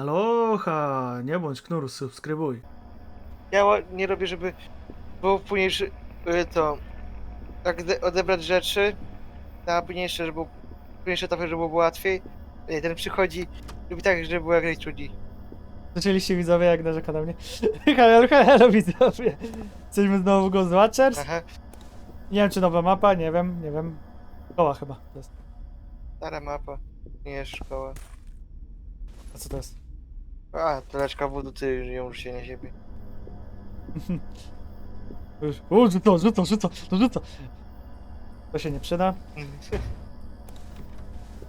Aloha, nie bądź knur, subskrybuj. Ja ła- nie robię, żeby było późniejsze y, to tak de- odebrać rzeczy na późniejsze, żeby było późniejsze etapy, żeby było łatwiej. Nie, ten przychodzi, robi tak, żeby było jak najtrudniej. Zaczęliście widzowie jak narzeka na mnie. Hello, hello widzowie. Jesteśmy znowu w Ghost Watchers. Aha, Nie wiem czy nowa mapa, nie wiem, nie wiem. Szkoła chyba to jest. stara mapa. Nie jest szkoła. A co to jest? A, toleczka wodu, ty ją się nie siebie. Już. O, rzuca, rzuca, rzuca, rzuca. To się nie przyda.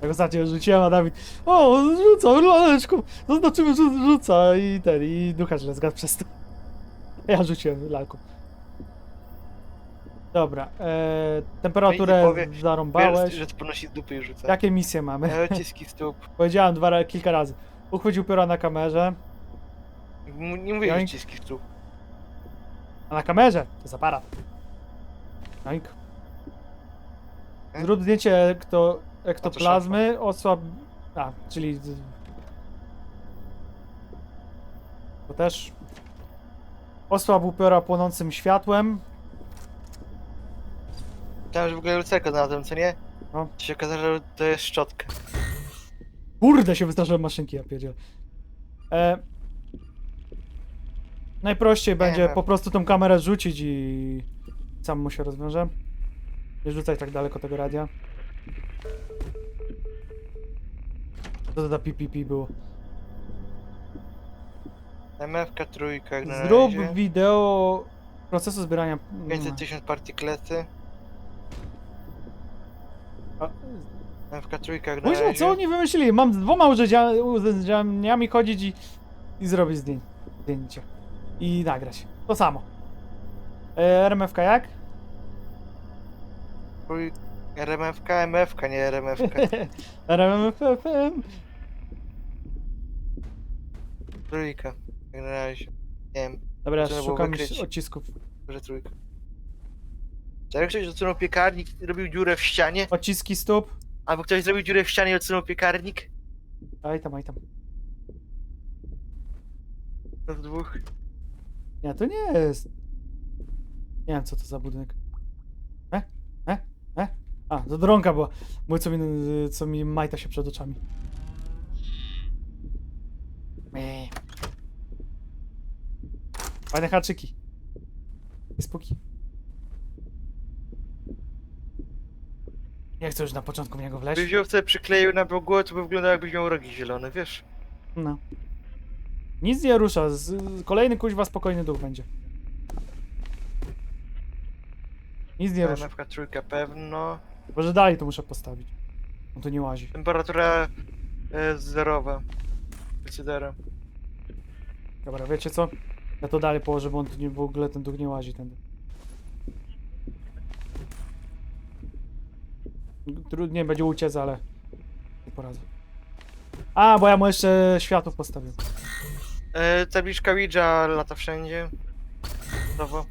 Jak ostatnio rzuciłem, a Dawid O, rzuca, laleczką. Zaznaczymy, że rzuca i ten, i ducha źle zgadł przez to. Ja rzuciłem lalką. Dobra, e, temperaturę No powie- zarąbałeś. że to ponosi z dupy i rzuca. Jakie misje mamy? E, Odciski stóp. Powiedziałem dwa, ra- kilka razy. Uchwycił pióra na kamerze. M- Nie mówię Joink. odciski stóp. A na kamerze? To jest aparat. Joink. Zrób zdjęcie ekto, ektoplazmy, osłab... A, czyli... z- To też... Osłab upiora płonącym światłem. Tam już w ogóle lucerkę znalazłem, co nie? No. To się okazało, że to jest szczotka. Kurde, się wystraszyłem maszynki, ja pierdzielę. E... Najprościej będzie wiem. po prostu tą kamerę rzucić i... Sam mu się rozwiąże. Nie rzucaj tak daleko tego radia. Co to za PPP było? MFK trójka jak na Zrób razie. wideo procesu zbierania... 500 tysięcy partiklety. A, MFK trójka jak na Później, razie. co oni wymyślili? Mam z dwoma urządzeniami chodzić i, i zrobić zdję- zdjęcie. I nagrać. To samo. E, RMFK jak? Trój... RMFK, MFK, nie RMFK. RMFFM. Trójka. Jak na razie. Nie wiem, Dobra, Trzeba było szukam wykryć. odcisków. może trójka. Czy jak ktoś odsunął piekarnik i robił dziurę w ścianie? Odciski stóp. Albo ktoś zrobił dziurę w ścianie i odsunął piekarnik? Aj tam, aj tam. To w dwóch. Nie, to nie jest. Nie wiem, co to za budynek. E? E? E? A, to dronka była. Mój, co mi, co mi majta się przed oczami. Fajne haczyki. I Nie chcę już na początku w niego wleźć. wziął sobie przykleił na głowę, to by wyglądało jakbyś miał rogi zielone, wiesz? No. Nic nie rusza. Z, z- kolejny kuźwa spokojny duch będzie. Nic nie rusza. MFK trójka pewno. Może dalej to muszę postawić. On tu nie łazi. Temperatura e, zerowa. Decydera. Dobra, wiecie co? Ja to dalej położę, bo on tu nie, w ogóle ten duch nie łazi tędy. Trudniej będzie uciec, ale nie poradzę. A, bo ja mu jeszcze światów postawię. E, tabliczka Ouija lata wszędzie. Znowu.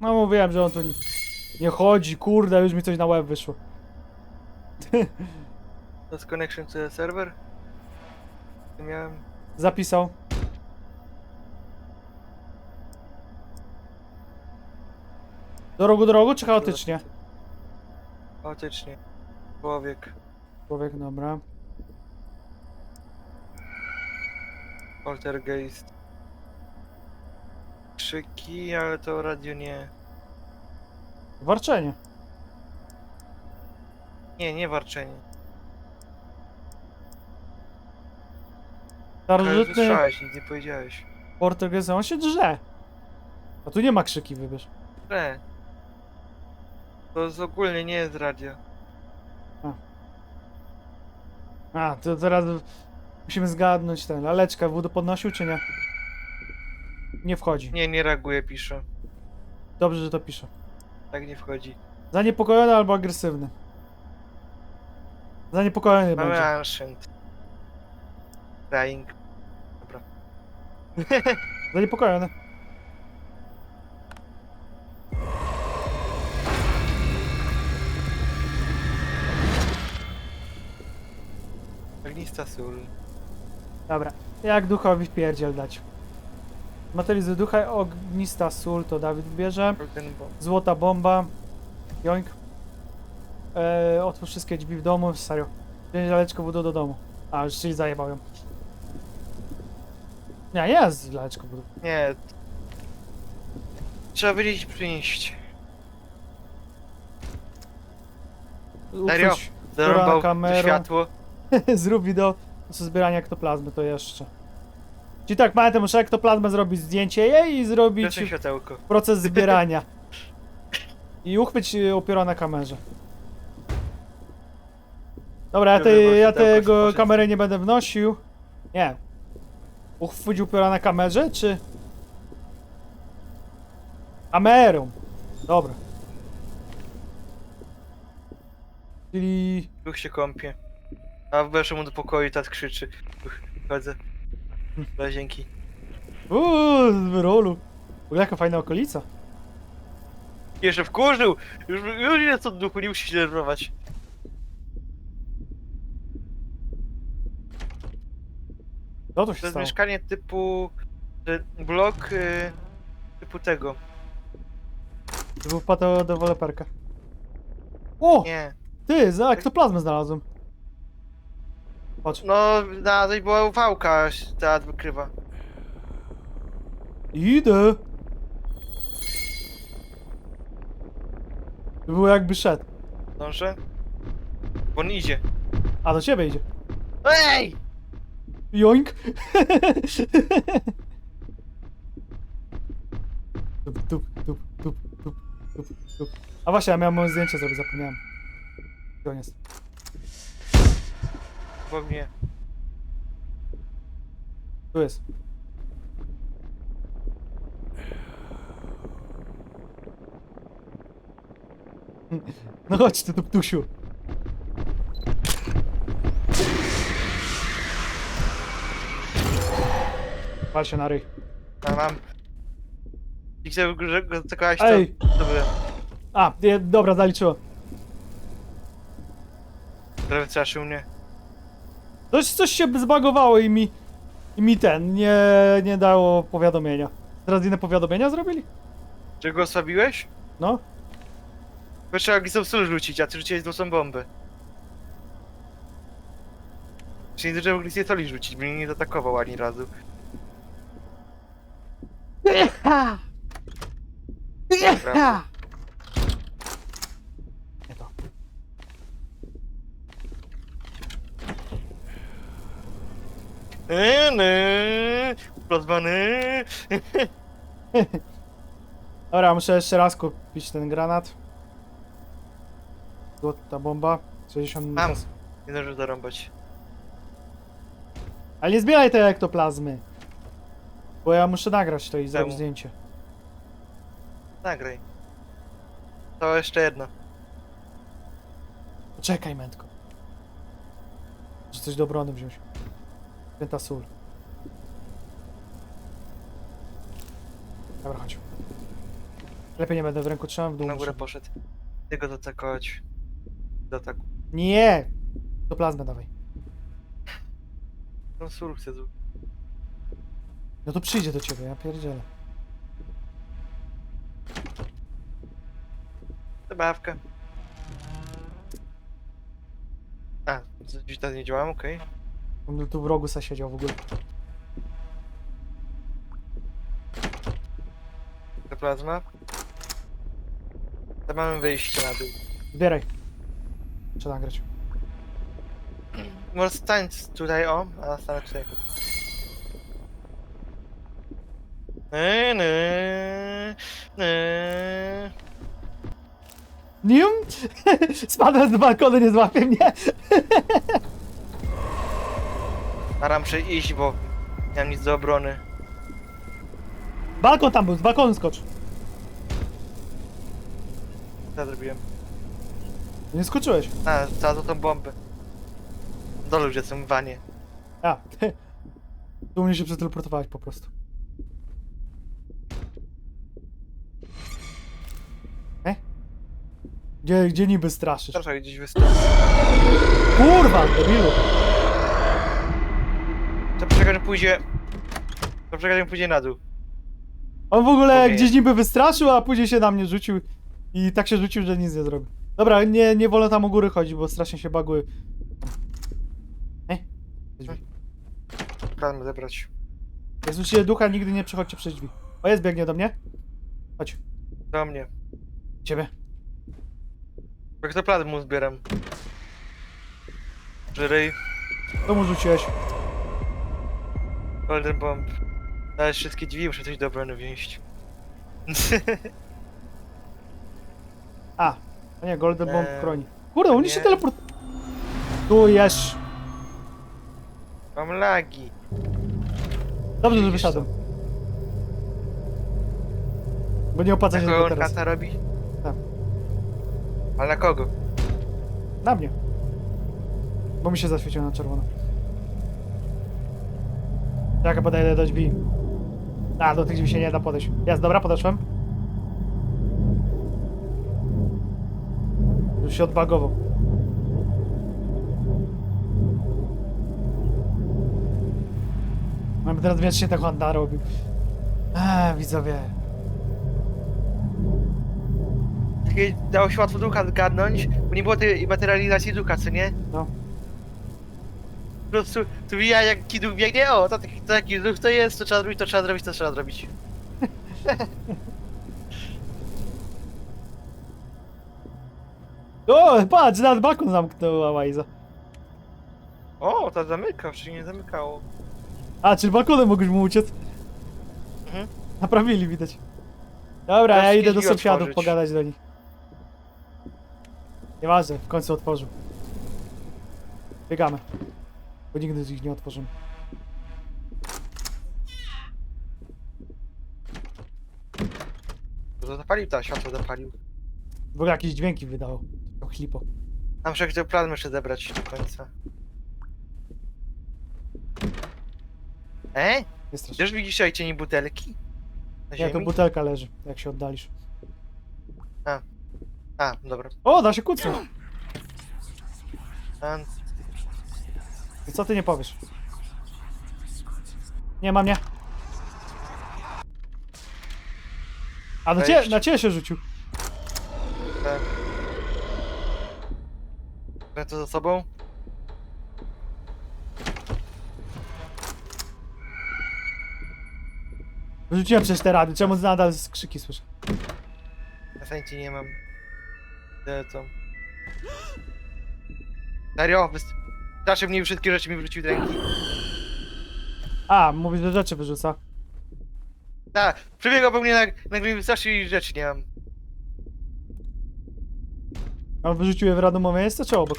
No mówiłem, że on tu nie, nie chodzi, kurde, już mi coś na łeb wyszło. That's connection to the server. Nie Miałem. Zapisał. Do rogu, do rogu, czy chaotycznie? Chaotycznie. Człowiek. Człowiek, dobra. Poltergeist. Krzyki, ale to radio nie. Warczenie. Nie, nie warczenie. Ale Starożytny słyszałeś, nic nie powiedziałeś. Portugiez, on się drze. A tu nie ma krzyki, wybierz. Nie. To z ogólnie nie jest radio. A, to teraz musimy zgadnąć ten. Laleczka wodę podnosił, czy nie? Nie wchodzi. Nie, nie reaguje, pisze. Dobrze, że to pisze. Tak nie wchodzi. Zaniepokojony albo agresywny. Zaniepokojony Mamy będzie. ancient. Dying. Dobra. Zaniepokojony. Ognista sól. Dobra. Jak duchowi wpierdziel dać? Materii z ducha, ognista sól to Dawid bierze. Złota bomba. Joink. Eee, otwórz wszystkie drzwi w domu. Serio. Wziąć laleczko wódu do domu. A, już czyli zajebał ją. Nie, jest laleczko wódu. Nie. Trzeba wiedzieć przynieść. Serio? Uchwyć, Zarąbał światło. zrób wideo z zbierania ektoplazmy, to jeszcze. Czyli tak, pamiętam, muszę ektoplazmę zrobić zdjęcie jej i zrobić Proszę światełko. proces zbierania. I uchwyć y, upiora na kamerze. Dobra, ja, Dobra, bo ja światełko tego poszedł. kamery nie będę wnosił. Nie. Uchwyć upiora na kamerze, czy... Kamerą. Dobra. Czyli... Duch się kąpie. A weszło mu do pokoju i tak krzyczy. Uch, Chodzę. Łazienki. Uuu, w rolu. W ogóle jaka fajna okolica. Jeszcze wkurzył! Już, już jest od duchu, nie musi się denerwować. Co tu To się jest stało? mieszkanie typu... y, Blok y, typu tego. To był pato deweloperka. O! Nie. Ty, za ektoplazmę znalazłem. Patrz. No, na tej była ufałka, teatr wykrywa. Idę. To było jakby szedł. Dążę? Bo on idzie. A, do ciebie idzie. Ej! Joink. Tup, tup, tup, tup, tup, tup, tup. A właśnie, ja miałem moje zdjęcie zrobić, zapomniałem. Gdzie Bo mnie. Tu jest. No chodź ty, tuptusiu. Pal się na ryj. A mam. I chciał, że go czekałeś to. Ej! Dobra. A, nie, dobra, zaliczyło. Prawie straszył mnie. Coś, coś się zbagowało i mi... I mi ten, nie, nie dało powiadomienia. Teraz inne powiadomienia zrobili? Czy go osłabiłeś? No. Bo trzeba Gizą sól rzucić, a ty rzuciłeś dwusą bombę. Czyli nie trzeba Gizą soli rzucić, mnie nie zaatakował ani razu. Dobra. Nie to. Eee, Plazmany. Dobra, muszę jeszcze raz kupić ten granat. Złota bomba. 60 Mam. minut. Nie zdążę zarąbać. Ale nie zbieraj tej ektoplazmy. Bo ja muszę nagrać to i zrobić Czemu? zdjęcie. Nagraj. To jeszcze jedno. Poczekaj, mętko. Muszę coś do obrony wziąć. Święta sól. Dobra, chodź. Lepiej nie będę w ręku trzymał w dół. Na górę poszedł. Tylko zaatakować. Do ataku. Nie! To plazmę dawaj. No sól chcę zł. No to przyjdzie do ciebie, ja pierdzielę. Zabawka. A, gdzieś teraz nie działałem, okej. On tu w rogu se siedział w ogóle. To plazma. To mamy wyjście na dół. Zbieraj. Muszę nagrać. Może stań tutaj, o, a stanę tutaj. Ny, ny, ny. Nim? Spadłem z balkonu, nie złapie mnie. Staram muszę iść, bo nie mam nic do obrony. Balkon tam był, z balkonu skocz. Co ja zrobiłem? Nie skoczyłeś. A, za tą bombę. Dole już jestem w wanie. A, tu mnie się przeteleportowałeś po prostu. E? Gdzie, gdzie niby straszysz? Proszę gdzieś wystąpić. Kurwa, debilu. Poczekaj, że pójdzie... Poczekaj, że pójdzie na dół. On w ogóle Okej. gdzieś niby wystraszył, a później się na mnie rzucił i tak się rzucił, że nic nie zrobił. Dobra, nie, nie wolno tam u góry chodzić, bo strasznie się bagły. Ej, Plan odebrać. jak słyszycie ducha, nigdy nie przechodźcie przez drzwi. O, jest, biegnie do mnie. Chodź, Do mnie. ciebie. Jak to plan mu zbieram. Żyrej, To mu rzuciłeś. Golden Bomb. Ale wszystkie drzwi muszę coś do obrony wziąć. A, a nie, Golden Bomb Eee, chroni. Kurde, on nie. się teleport... Tu jest. Mam lagi. Dobrze, że Widzisz wyszedłem. Bo nie opłaca się tego on teraz. kata robi? Tak. Ale na kogo? Na mnie. Bo mi się zaświeciło na czerwono. Jak podejdę do drzwi. A, do tych drzwi się nie da podejść. Jest, dobra, podeszłem. Już się odbagował. Mam teraz wiecznie tak Honda robił. Eee, widzowie. Takie dało się łatwo ducha zgadnąć, bo nie było tej materializacji ducha, co nie? No. Po prostu tu ja jak kiduch biegnie, o, to taki, to taki duch to jest, to trzeba zrobić, to trzeba zrobić, to trzeba zrobić. O, patrz, nad balkon zamknęła Łajza. O, to zamyka, wcześniej nie zamykało. A, czyli balkonem mogłeś mu uciec? Mhm. Naprawili, widać. Dobra, ja idę do drzwi sąsiadów otworzyć. pogadać do nich. Nieważne, w końcu otworzył. Biegamy. Bo nigdy z ich nie otworzymy. To zapalił to, światło zapalił. W ogóle jakieś dźwięki wydało. To chlipo. A muszę ten plan jeszcze zebrać do końca. E? Strasznie. Już widzisz tutaj cieni butelki? Na Nie, to ziemi? butelka leży, jak się oddalisz. A, dobra. O, da się kucnąć. I co ty nie powiesz? Nie ma mnie. A na ciebie, Wejść. na ciebie się rzucił. tak. To za sobą? Rzuciłem przecież te rady, czemu nadal krzyki słyszę? Na sensie nie mam. Gdzie to? Serio? Wystarczy mnie wszystkie rzeczy mi wróciły do ręki. A, mówisz, że rzeczy wyrzuca. Tak, przebiegał po mnie, nagle mi wystarczy i rzeczy nie mam. A wyrzucił je w randomowe miejsce czy obok?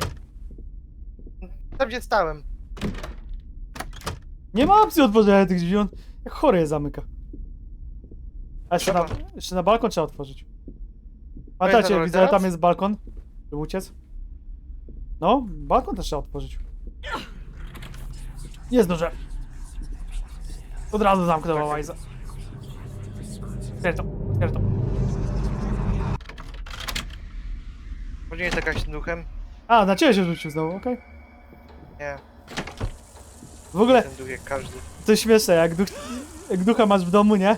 Tam gdzie stałem. Nie ma opcji otworzenia tych drzwi, on jak chory je zamyka. A jeszcze na, jeszcze na balkon trzeba otworzyć. na dole widzę, że tam teraz? jest balkon. Żeby uciec. No, balkon też trzeba otworzyć. Nie zdążę. Od razu zamknęła Tak. łajza. Otwieraj to. Może nie jest jakaś duchem? A, na ciebie się rzucił znowu, okej. Nie, W ogóle, ten duch jak każdy. to jest śmieszne, jak, duch, jak ducha masz w domu, nie?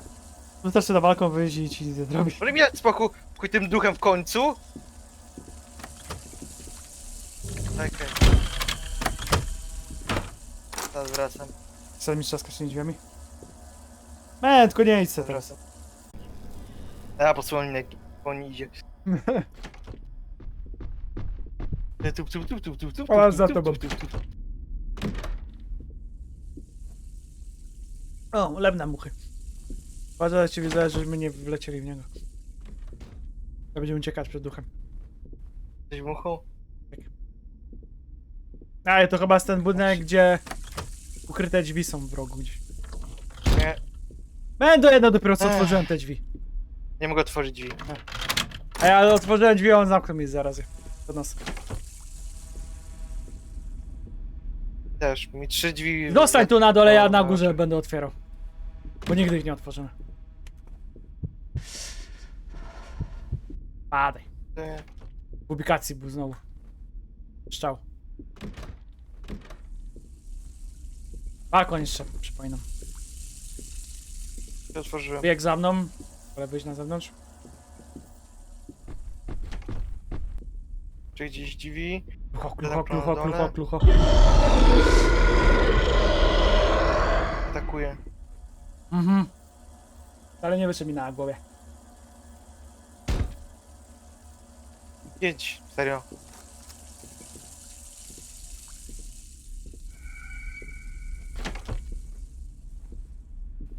Wystarczy na balkon wyjść i ci nic nie zrobi. Może mi dać spokój spokój tym duchem w końcu? Okej. Teraz wracam. Chcę mi trzaskać tymi drzwiami? Me, tylko nie idź se teraz. A, mnie, on idzie. Tup, tup, tup, tup, tup, tup, A, tup, za tup, tobą. tup, tup, tup. O, lewne muchy. Uważaj, ci widzę, żeśmy nie wlecieli w niego. Ja będziemy uciekać przed duchem. Coś muchą? Ale to chyba jest ten budynek, gdzie ukryte drzwi są w rogu gdzieś. Nie, Będę jedno dopiero co Ech. otworzyłem te drzwi. nie mogę otworzyć drzwi. A ja otworzyłem drzwi, a on zamknął mi zaraz. Pod nos. Też, mi trzy drzwi... Zostań tu na dole, ja na no. górze będę otwierał. Bo nigdy ich nie otworzymy. Padaj. W publikacji był znowu. Szczał. Balkon jeszcze, przypominam. Ja otworzyłem. Bieg za mną. Ale wyjść na zewnątrz. Czy gdzieś dziwi? Klucho, klucho, klucho, klucho, klucho. Atakuje. Mhm. Ale nie wyszedł mi na głowie. Jedź, serio.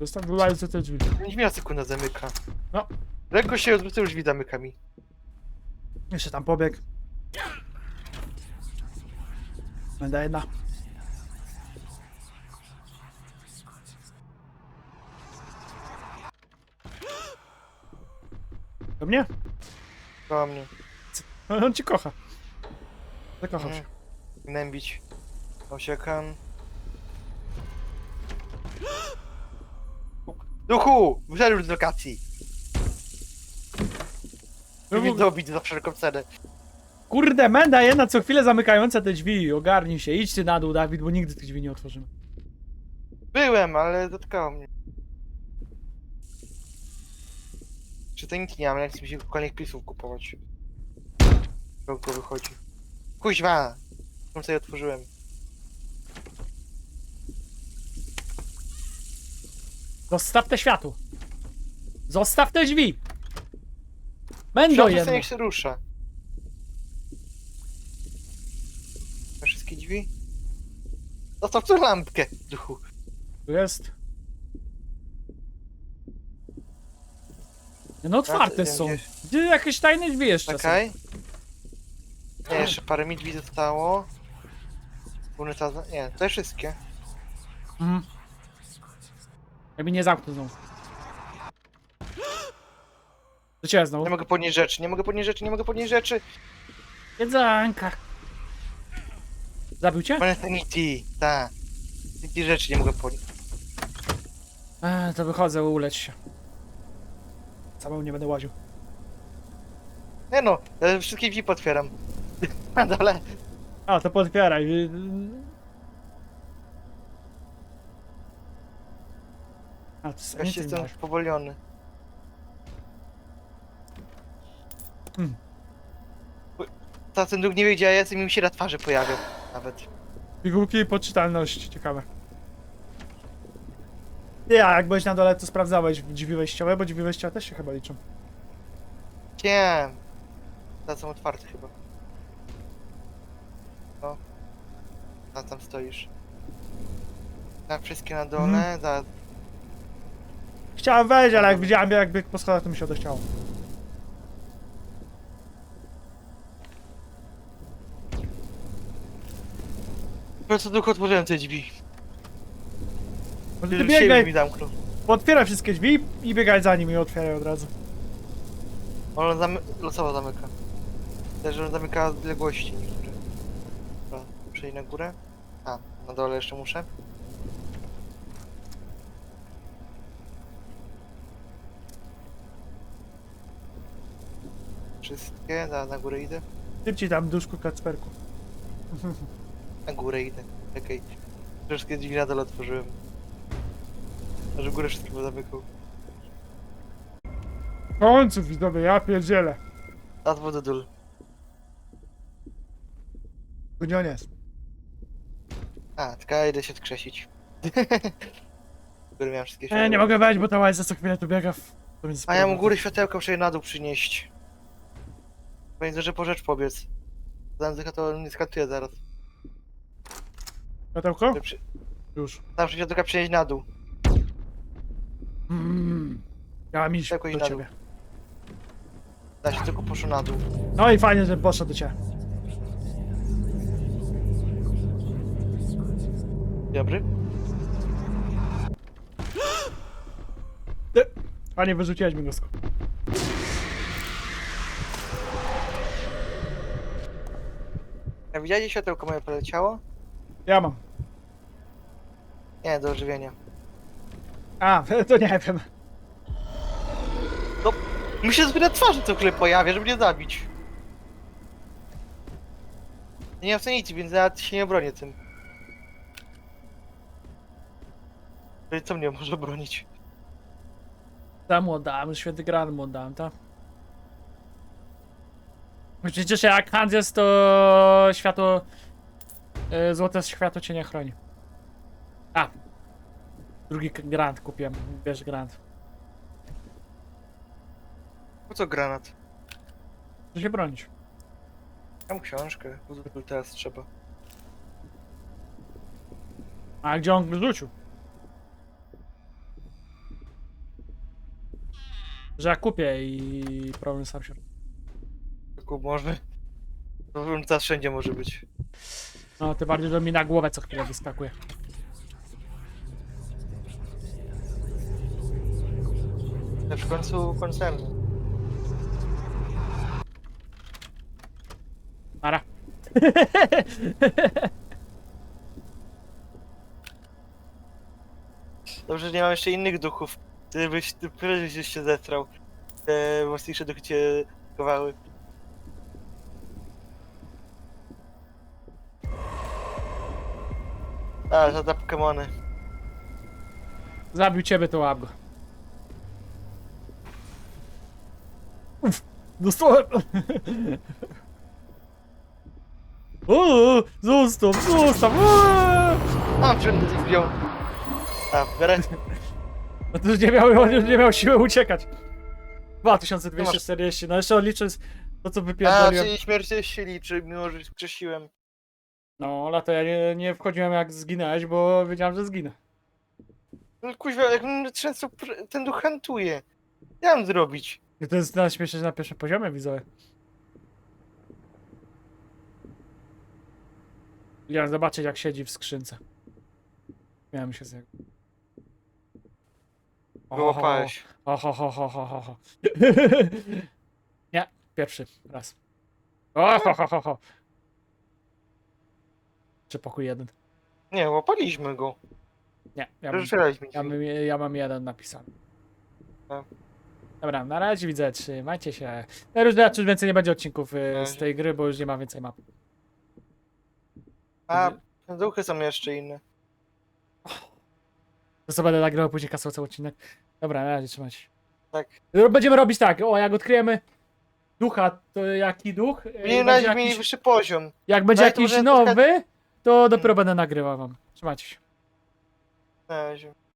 Zostaw wylające te drzwi. 5 minut sekunda zamyka. No. Lekko się odwrócę, już drzwi zamyka mi. Jeszcze tam pobieg. Będę jedna. Do mnie? Koła mnie. On cię kocha. Zakochał się. Gnębić. Osiekam. Duchu! Wyszedł z lokacji! No Nie bo- dobić za wszelką cenę. Kurde, menda jedna co chwilę zamykająca te drzwi. Ogarnij się, idź ty na dół, Dawid, bo nigdy tych drzwi nie otworzymy. Byłem, ale dotkało mnie. Czy to nic nie mam, jak mi się kolejnych plisów kupować. Kogo wychodzi. Kuźwa! Tą sobie otworzyłem. Zostaw te światło. Zostaw te drzwi. Mendo Światło jedno. niech się rusza. Na wszystkie drzwi? Zostaw tu lampkę, duchu. Tu jest. No otwarte Ja- ja są. gdzieś- Gdzie jakieś tajne drzwi jeszcze są? Czekaj. Nie, jeszcze parę mi drzwi zostało. Nie, to wszystkie. Mhm. Jakby nie zamknął znowu. Do ciebie znowu. Nie mogę podnieść rzeczy, nie mogę podnieść rzeczy, nie mogę podnieść rzeczy. Jedzanka. Zabił cię? Pane Sanity, tak. Sanity rzeczy nie mogę podnieść. Eee, to wychodzę, uleć się. Samemu nie będę łaził. Nie no, ja wszystkie drzwi potwieram. Na dole. A, to potwieraj. A, to jest Ja się jestem spowolniony. Hmm. Ta ten druk nie wie gdzie ja jestem i mi się na twarzy pojawią. Nawet. Pigułki i poczytalność, ciekawe. Ja, jak byłeś na dole, to sprawdzałeś drzwi wejściowe, bo drzwi wejściowe też się chyba liczą. Nie. Te są otwarte chyba. No. A tam stoisz. Tak, wszystkie na dole, Mhm. Chciałem wejść, ale jak widziałem jak biegł po schodach, to mi się odechciało. Po prostu tylko otworzyłem te drzwi. Ty Żeby się biegaj, mi zamknął. otwieraj wszystkie drzwi i biegaj za nim i otwieraj od razu. On zamy losowo zamyka. Też, on zamyka odległości niektóre. Dobra, iść na górę. A, na dole jeszcze muszę. Wszystkie, na, na górę idę. Szybciej tam, duszku kacperku. Na górę idę. Czekaj. Wszystkie drzwi na dole otworzyłem. A że w górę wszystkie zamykał. W końcu widzowie, ja pierdzielę. A to do dół. Gdzie on jest? A, tylko idę się odkrzesić. W górę miałem wszystkie E, światła. nie mogę wejść, bo ta łajza co chwilę tu biega. W... To mi A ja mu góry światełka muszę je na dół przynieść. Będzie, że po rzecz pobiec. Zanzyka to nie skatuje zaraz. Światełko? Że Przy... Już. Tam światełka przynieść na dół. Mm. Ja mam iść Jakoś do na ciebie. Da się tylko poszło na dół. No i fajnie, że poszedł do ciebie. Dobry? Panie, wyrzuciłeś mi go sk- A widziałeś światełko moje poleciało? Ja mam. Nie, do ożywienia. A, to nie wiem. Mi się zbyt na twarzy co chwilę pojawia, żeby mnie zabić. Nie mam nic, więc nawet się nie obronię tym. To co mnie może bronić? Tam mu oddałem, święty gran mu oddałem, tak? Przecież jak Hans jest, to światło... y, Złote światło cię nie chroni. A! Drugi grant kupiłem, bierz grant. Po co granat? Chcę się bronić. Mam książkę, bo teraz trzeba. A gdzie on rzucił? Że ja kupię i problem sam się... Tylko może. To teraz wszędzie może być. No, tym bardziej, że mi na głowę co chwilę wyskakuje. Ja w końcu koncernu. Ara. Dobrze, że nie mam jeszcze innych duchów. Ty byś, ty prędzej się zetrał. Te mocniejsze duchy cię chowały. A, za Pokemony. Zabił ciebie, to łap go. Uf, dostałem. O, zostaw, zostaw. o! A, wszędzie ich wziął. A, biorę. No to już nie miał, on już nie miał siły uciekać. 2240, no jeszcze odliczę z- to co A, wypierdoliłem. czyli śmierć się liczy, mimo że skrzesiłem. No, ale to ja nie, nie wchodziłem jak zginąłeś, bo wiedziałem, że zginę. No kuźwa, jak mnie często pr- ten duch hantuje. Co mam zrobić? I to jest na śmieszne na pierwszym poziomie, widzowie. Chciałem zobaczyć, jak siedzi w skrzynce. Miałem się z niego. Wyłapałeś. Oho, ho, ho, ho, ho, ho. Nie, pierwszy raz. Oho, ho, ho, ho. Czy pokój jeden? Nie, łapaliśmy go. Nie, ja mam, ja, mam, ja mam jeden napisany. A. Dobra, na razie widzę, trzymajcie się. Już raczej więcej nie będzie odcinków y, Na z razie. tej gry, bo już nie ma więcej map. A, duchy są jeszcze inne. To co będę nagrywał później kasował cały odcinek. Dobra, na razie trzymajcie się. Tak. Będziemy robić tak, o jak odkryjemy ducha, to jaki duch? y, Mieli będzie jakiś, wyższy poziom. jak będzie jakiś nowy, to dopiero będę nagrywał wam. Trzymajcie się. Na razie.